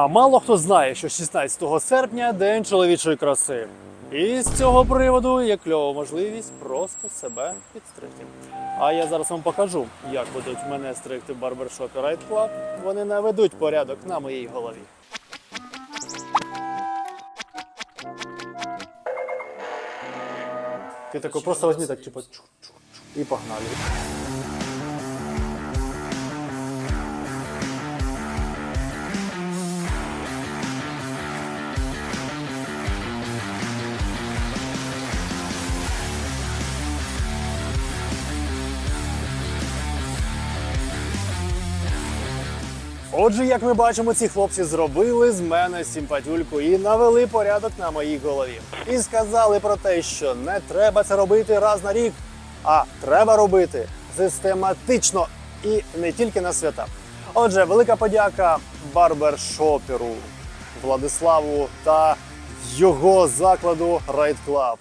А мало хто знає, що 16 серпня день чоловічої краси. І з цього приводу є кльова можливість просто себе підстригти. А я зараз вам покажу, як будуть мене стригти в барбершопі Right Club. Вони наведуть порядок на моїй голові. Ти тако просто возьми так, типа, чух-чух-чух, і погнали. Отже, як ми бачимо, ці хлопці зробили з мене симпатюльку і навели порядок на моїй голові. І сказали про те, що не треба це робити раз на рік, а треба робити систематично і не тільки на свята. Отже, велика подяка барбершоперу Владиславу та його закладу Райт Клаб.